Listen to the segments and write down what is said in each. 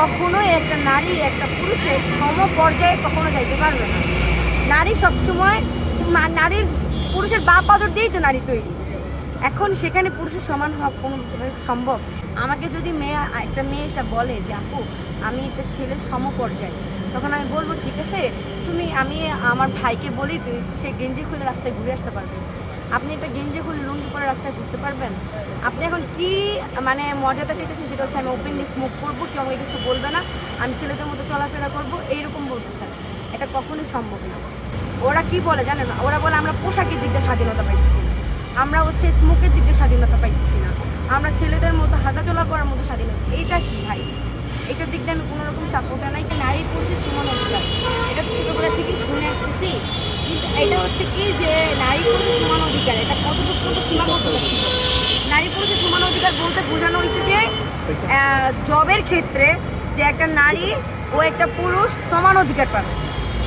কখনোই একটা নারী, একটা পুরুষের সম পর্যায়ে কখনো যাইতে পারবে না। নারী সবসময় নারীর পুরুষের বা পাদর দিয়েই তো নারী তৈরি। এখন সেখানে পুরুষের সমান হওয়া কোনো সম্ভব? আমাকে যদি মেয়ে, একটা মেয়ে এসে বলে যে, আপু, আমি একটা ছেলের সম পর্যায়ে তখন আমি বলব, ঠিক আছে, তুমি, আমি আমার ভাইকে বলি, তুই সে গেঞ্জি খুলে রাস্তায় ঘুরে আসতে পারবে। আপনি একটা গেঞ্জি খুলে লুঙ্গি পরে রাস্তায় ঘুরতে পারবেন? আপনি এখন কি মানে মর্যাদা চাইতেছেন সেটা হচ্ছে আমি ওপেনলি স্মোক করব, কেউ আমাকে কিছু বলবে না, আমি ছেলেদের মতো চলাফেরা করব, এইরকম বলতেছেন। এটা কখনোই সম্ভব না। ওরা কি বলে জানেন? ওরা বলে, আমরা পোশাকের দিক দিয়ে স্বাধীনতা পাইতেছি না। আমরা হচ্ছে স্মোকের দিক দিয়ে স্বাধীনতা পাইতেছি না। আমরা ছেলেদের মতো হাঁটাচলা করার মতো স্বাধীনতা এইটা কি ভাই? এটার দিক দিয়ে আমি কোনো রকম সাপোর্টার নাই। নারী পুরুষের সমান অধিকার এটা তো ছোটোবেলা থেকেই শুনে আসতেছি কিন্তু এটা হচ্ছে কি যে নারী পুরুষের সমান অধিকার, এটা কতটুকু পর্যন্ত সীমাবদ্ধ ছিল? নারী পুরুষের সমান অধিকার বলতে বোঝানো হয়েছে যে জবের ক্ষেত্রে যে একটা নারী ও একটা পুরুষ সমান অধিকার পাবে।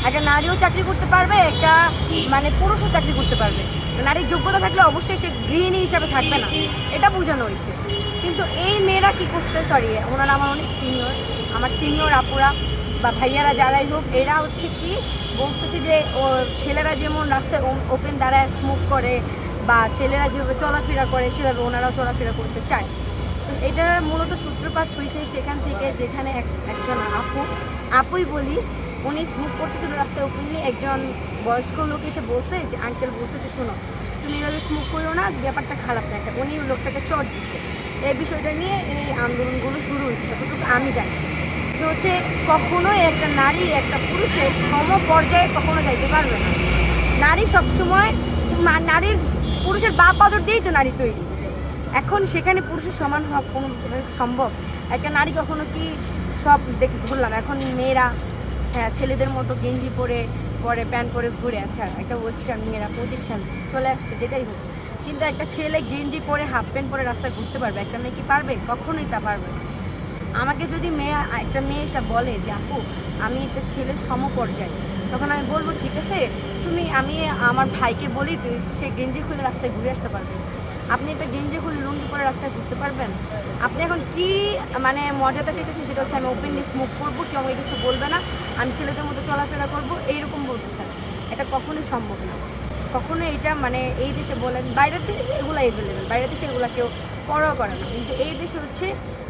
একটা নারীও চাকরি করতে পারবে, একটা মানে পুরুষও চাকরি করতে পারবে। নারীর যোগ্যতা থাকলে অবশ্যই সে গৃহিণী হিসাবে থাকবে না। এটা বোঝানো হয়েছে। কিন্তু এই মেয়েরা কি করছে? সরি ওনারা আমার অনেক সিনিয়র আমার সিনিয়র আপুরা বা ভাইয়ারা যারাই হোক, এরা হচ্ছে কি বলতেছে যে, ও ছেলেরা যেমন রাস্তায় ওপেন দাঁড়ায় স্মোক করে, বা ছেলেরা যেভাবে চলাফেরা করে, সেভাবে ওনারাও চলাফেরা করতে চায়। তো এটা মূলত সূত্রপাত হয়েছে সেখান থেকে যেখানে এক- একজন আপু, আপুই বলি, উনি স্মোক করতেছিল রাস্তায় ওপেনলি একজন বয়স্ক লোক এসে বলছে যে আঙ্কেল বলছে যে, শোনো, তুমি এভাবে স্মোক করো না, ব্যাপারটা খারাপ দেখে উনি লোকটাকে চট দিচ্ছে এই বিষয়টা নিয়ে এই আন্দোলনগুলো শুরু হয়েছে, যতটুকু আমি জানি। তো হচ্ছে কখনোই একটা নারী, একটা পুরুষের সম পর্যায়ে কখনো যাইতে পারবে না। নারী সবসময় নারীর পুরুষের বা পাদর দিয়েই তো নারী তৈরি। এখন সেখানে পুরুষের সমান হওয়া কোনো সম্ভব? একটা নারী কখনো কি সব দেখ, ধরলাম, এখন মেয়েরা হ্যাঁ ছেলেদের মতো গেঞ্জি পরে পরে প্যান্ট পরে ঘুরে আছে। আর একটা ওয়েস্টার্ন মেয়েরা, পঁচিশ সাল, চলে আসছে, যেটাই হোক। কিন্তু একটা ছেলে গেঞ্জি পরে হাফ প্যান্ট পরে রাস্তায় ঘুরতে পারবে? একটা মেয়ে কি পারবে? কখনোই তা পারবে না। আমাকে যদি মেয়ে, একটা মেয়ে এসে বলে যে, আপু, আমি একটা ছেলের সমপর্যায়। তখন আমি বলব, ঠিক আছে, তুমি, আমি আমার ভাইকে বলি, তুই, সে গেঞ্জি খুলে রাস্তায় ঘুরে আসতে পারবে। আপনি একটা গেঞ্জি খুলে লুঙ্গি পরে রাস্তায় ঘুরতে পারবেন। আপনি এখন কি মানে মর্যাদা চাইতেছেন সেটা হচ্ছে আমি ওপেনলি স্মোক করব, কেউ আমাকে কিছু বলবে না, আমি ছেলেদের মতো চলাফেরা করব, এইরকম বলতেছেন। এটা কখনোই সম্ভব না। কখনো এটা মানে এই দেশে বলেন, বাইরের দেশে এগুলো অ্যাভেলেবেল বাইরের দেশে এগুলো কেউ পরোয়া করে না। কিন্তু এই দেশে হচ্ছে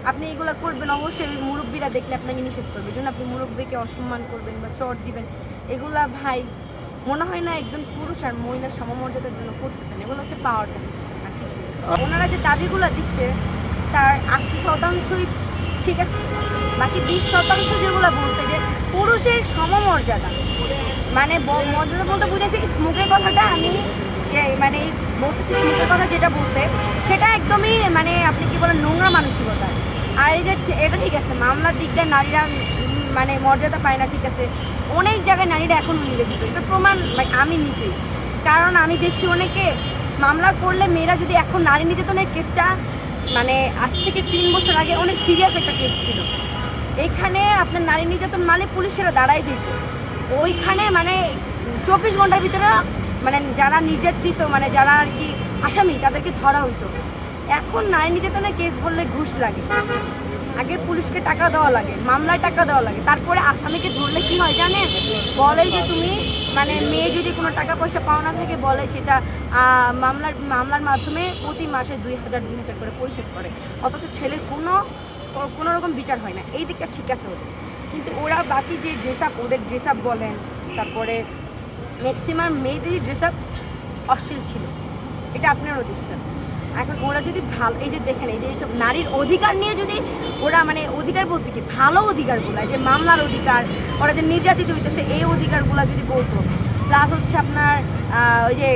আপনি এগুলো করবেন, অবশ্যই মুরব্বীরা দেখলে আপনাকে নিষেধ করবে। জন্য আপনি মুরব্বীকে অসম্মান করবেন বা চট দিবেন। এগুলা ভাই, মনে হয় না একজন পুরুষ আর মহিলার সমমর্যাদার জন্য করতেছেন। এগুলো হচ্ছে পাওয়ার আর কিছু ওনারা যে দাবিগুলো দিচ্ছে, তার আশি শতাংশই ঠিক আছে। বাকি বিশ শতাংশ যেগুলো বলছে যে পুরুষের সমমর্যাদা। মানে মর্যাদা বলতে বুঝাইছে স্মোকের কথাটা আমি মানে বলতেছি স্মোকের কথা যেটা বলছে সেটা একদমই মানে আপনি কি বলেন, নোংরা মানসিকতা। আর এই যে, এটা ঠিক আছে, মামলার দিক দিয়ে নারীরা মানে মর্যাদা পায় না, ঠিক আছে। অনেক জায়গায় নারীরা এখন নিবেদিত এটা প্রমাণ আমি নিজেই। কারণ আমি দেখছি অনেকে মামলা করলে মেয়েরা যদি এখন নারী নির্যাতনের কেসটা মানে আজ থেকে তিন বছর আগে অনেক সিরিয়াস একটা কেস ছিল। এখানে আপনার নারী নির্যাতন মানে পুলিশেরা দাঁড়ায় যেত। ওইখানে মানে চব্বিশ ঘণ্টার ভিতরে মানে যারা নির্যাতিত মানে যারা আর কি আসামি, তাদেরকে ধরা হইতো। এখন নারী নির্যাতনের কেস বললে ঘুষ লাগে। আগে পুলিশকে টাকা দেওয়া লাগে, মামলায় টাকা দেওয়া লাগে। তারপরে আসামিকে ধরলে কি হয় জানেন? বলে যে তুমি মানে মেয়ে যদি কোনো টাকা পয়সা পাওনা থেকে, বলে সেটা মামলার মামলার মাধ্যমে প্রতি মাসে দুই হাজার দুই হাজার করে পরিশোধ করে। অথচ ছেলের কোনো কোনো রকম বিচার হয় না। এই দিকটা ঠিক আছে ওদের। কিন্তু ওরা বাকি যে ড্রেস আপ ওদের ড্রেস আপ বলেন, তারপরে ম্যাক্সিমাম মেয়েদেরই ড্রেস আপ অশ্লীল ছিল। এটা আপনার দেখছেন এখন ওরা যদি ভালো, এই যে দেখেন, এই যে এইসব নারীর অধিকার নিয়ে যদি ওরা মানে অধিকার বলতে কি? ভালো অধিকারগুলো যে মামলার অধিকার, ওরা যে নির্যাতিত হইতেছে, এই অধিকারগুলো যদি বলতো প্লাস হচ্ছে আপনার ওই যে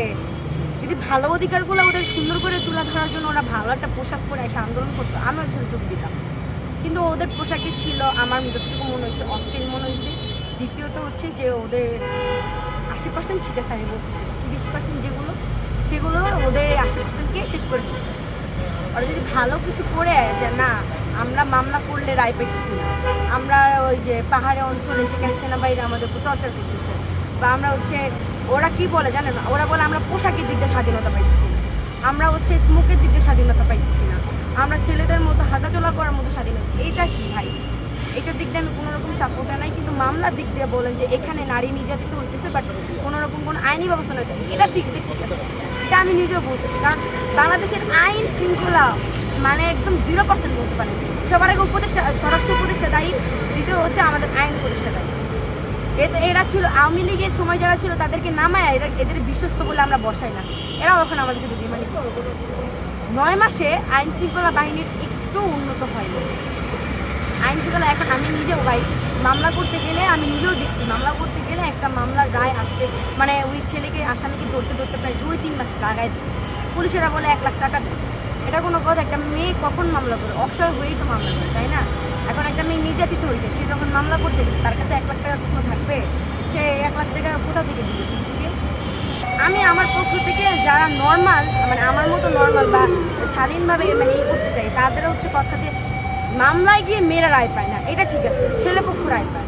যদি ভালো অধিকারগুলো ওদের সুন্দর করে তুলে ধরার জন্য ওরা ভালো একটা পোশাক পরে এসে আন্দোলন করতো আমিও ছিল যোগ দিতাম। কিন্তু ওদের পোশাকই ছিল, আমার যতটুকু মনে হয়েছে, অশ্লীল মনে হয়েছে। দ্বিতীয়ত হচ্ছে যে ওদের আশি পার্সেন্ট ঠিক আছে, আমি বলতেছি বিশ পার্সেন্ট যেগুলো সেগুলো ওদের এই শেষ করে দিচ্ছে ওরা যদি ভালো কিছু করে যে না, আমরা মামলা করলে রায় পেতেছি না। আমরা ওই যে পাহাড়ে অঞ্চলে সেখানে সেনাবাহিনী আমাদের উপর টর্চার করতেছে। বা আমরা হচ্ছে, ওরা কি বলে জানেন? ওরা বলে আমরা পোশাকের দিক দিয়ে স্বাধীনতা পাইতেছি না। আমরা হচ্ছে স্মোকের দিক দিয়ে স্বাধীনতা পাইতেছি না। আমরা ছেলেদের মতো হাঁটাচলা করার মতো স্বাধীনতা, এইটা কি ভাই? এটার দিক দিয়ে আমি কোনো রকম সাপোর্টার নাই, কিন্তু মামলার দিক দিয়ে বলেন যে এখানে নারী নির্যাতিত হইতেছে বাট কোনো রকম কোনো আইনি ব্যবস্থা নয় এটার দিক দিয়ে ঠিক আছে। এটা আমি নিজেও বলতেছি, কারণ বাংলাদেশের আইন শৃঙ্খলা মানে একদম জিরো পার্সেন্ট বলতে পারেন। সবার আগে উপদেষ্টা, স্বরাষ্ট্র উপদেষ্টা দায়ী, দ্বিতীয় হচ্ছে আমাদের আইন উপদেষ্টা দায়ী। এরা ছিল, আওয়ামী লীগের সময় যারা ছিল তাদেরকে নামায়, এরা এদের বিশ্বস্ত বলে আমরা বসাই না। এরাও এখন আমাদের সাথে বিমানি নয় মাসে আইন শৃঙ্খলা বাহিনীর একটু উন্নত হয়নি। আইন শৃঙ্খলা এখন আমি নিজেও ভাই মামলা করতে গেলে আমি নিজেও দেখছি। মামলা করতে গেলে একটা মামলার গায়ে আসতে মানে ওই ছেলেকে, আসামিকে ধরতে ধরতে প্রায় দুই তিন মাস লাগায়। পুলিশেরা বলে এক লাখ টাকা দেয় এটা কোনো কথা, একটা মেয়ে কখন মামলা করে অসহায় হয়েই তো মামলা করে তাই না? এখন একটা মেয়ে নির্যাতিত হয়েছে, সে যখন মামলা করতে গেছে, তার কাছে এক লাখ টাকা কোনো থাকবে? সে এক লাখ টাকা কোথা থেকে দিবে পুলিশকে? আমি আমার পক্ষ থেকে যারা নর্মাল মানে আমার মতো নর্মাল বা স্বাধীনভাবে মানে ই করতে চাই তাদের হচ্ছে কথা যে মামলায় গিয়ে মেয়েরা রায় পায় না, এটা ঠিক আছে ছেলেপক্ষ রায় পায়।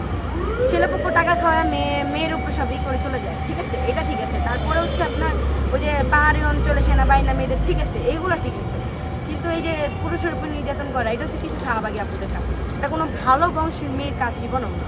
ছেলেপক্ষ টাকা খাওয়া মেয়ে, মেয়ের উপর সবই করে চলে যায়, ঠিক আছে, এটা ঠিক আছে। তারপরে হচ্ছে আপনার ওই যে পাহাড়ি অঞ্চলে সেনাবাহিনী, মেয়েদের, ঠিক আছে এইগুলো ঠিক আছে। কিন্তু এই যে পুরুষের উপর নির্যাতন করা, এটা হচ্ছে কিছু স্বাভাবিক আপনাদের কাছে এটা কোনো ভালো বংশের মেয়ের কাজ জীবনও না।